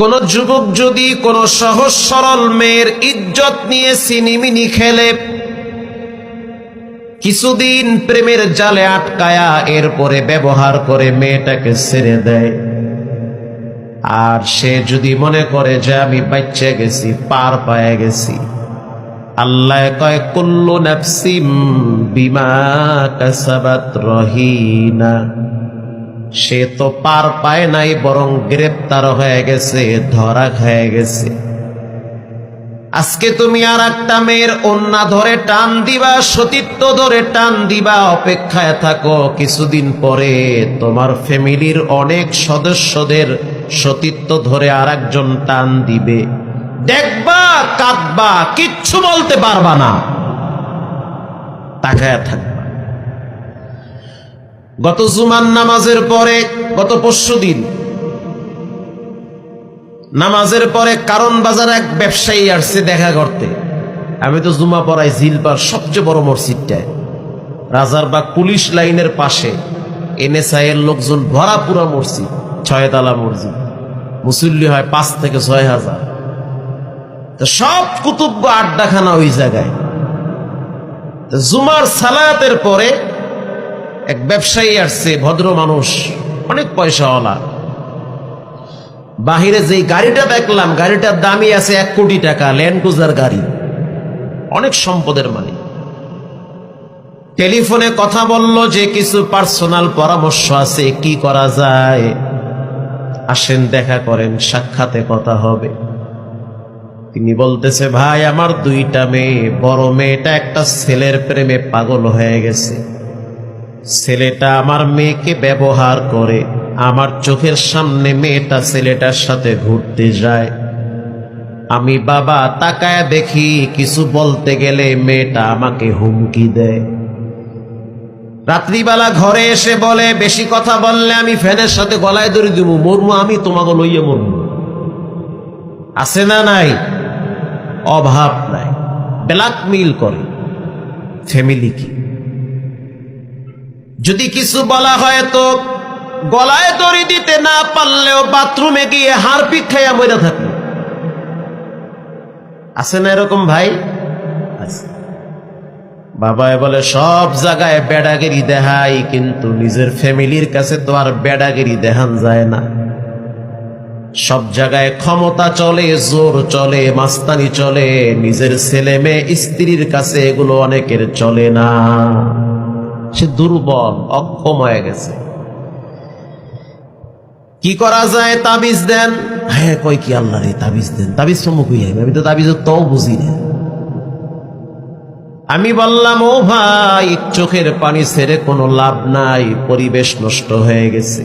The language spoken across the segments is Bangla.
কোন যুবক যদি কোন সহজ সরল মেয়ের ইজ্জত নিয়ে সিনিমিনি খেলে, কিছুদিন প্রেমের জালে আটকায়া এরপরে ব্যবহার করে মেয়েটাকে ছেড়ে দেয়। আর সে যদি মনে করে যে আমি বাচ্চা গেছি, পার পায়ে গেছি, আল্লাহ কয়, কুল্লু নাফসিম বিমা কাসাবাত রহিনা। সে তো পার পায় নাই, বরং গ্রেপ্তার হয়ে গেছে, ধরা খেয়ে গেছে। আজকে তুমি আর একটা মেয়ের অন্যা ধরে টান দিবা, সতীত্ব ধরে টান দিবা, অপেক্ষায় থাকো, কিছুদিন পরে তোমার ফ্যামিলির অনেক সদস্যদের সতীত্ব ধরে আর একজন টান দিবে। দেখবা, কাঁদবা, কিচ্ছু বলতে পারবা না। তাকায় থাকবা গত জুমান নামাজের পরে, গত পরশু দিন। নামাজের পরে কারণ বাজার এক ব্যবসায়ী আসছে দেখা করতে। আমি তো জুমা পড়াই জিলপার সবচেয়ে বড় মসজিদটায়। রাজারবাগ পুলিশ লাইনের পাশে এনএসআই এর লোকজন ভরা পুরা মসজিদ, ছয়তলা মসজিদ। মুসল্লি হয় পাঁচ থেকে ছয় হাজার। সব কুতুব্য আড্ডাখানা ওই জায়গায়। জুমার সালাতের পরে এক ব্যবসায়ী আসছে, ভদ্র মানুষ, অনেক পয়সাওয়ালা। বাহিরে যেই গাড়িটা দেখলাম, গাড়িটার দামই আছে এক কোটি টাকা, ল্যান্ড গাড়ি। অনেক সম্পদের মানে টেলিফোনে কথা বলল যে কিছু পার্সোনাল পরামর্শ আছে, কি করা যায়? আসেন, দেখা করেন, সাক্ষাতে কথা হবে। তিনি বলতেছে, ভাই, আমার দুইটা মেয়ে, বড় মেয়েটা একটা ছেলের প্রেমে পাগল হয়ে গেছে। ছেলেটা আমার মেয়েকে ব্যবহার করে, আমার চোখের সামনে মেয়েটা ছেলেটার সাথে ঘুরতে যায়। আমি বাবা তাকায় দেখি, কিছু বলতে গেলে মেয়েটা আমাকে হুমকি দেয়। রাত্রিবেলা ঘরে এসে বলে, বেশি কথা বললে আমি ফ্যানের সাথে গলায় ধরে দিব মরমু আমি, তোমাকে লইয়ে মরমু আছে না নাই? অভাব নাই। ব্ল্যাকমেইল করে। ফ্যামিলি কি? যদি কিছু বলা হয় তো গলায় দড়ি দিতে না পারলেও বাথরুমে গিয়ে হারপিক খাইয়া মরে থাকল আছে না এরকম ভাই? বাবায় বলে, সব জায়গায় বেড়াগিরি দেখাই কিন্তু নিজের ফ্যামিলির কাছে তো আর বেড়াগিরি দেখান যায় না। সব জায়গায় ক্ষমতা চলে, জোর চলে, মাস্তানি চলে, নিজের ছেলে মেয়ে স্ত্রীর কাছে এগুলো অনেকের চলে না। সে দুর্বল, অক্ষম হয়ে গেছে। কি করা যায় তাবিজ দেন? হ্যাঁ কই কি আল্লাহ রে তাবিজ দেন? তাবিজ সম্মুখ হইয়া আমি তো তাবিজের তো বুঝি না। আমি বললাম, ও ভাই, চোখের পানি ছেড়ে কোনো লাভ নাই, পরিবেশ নষ্ট হয়ে গেছে।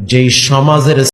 যেই সমাজের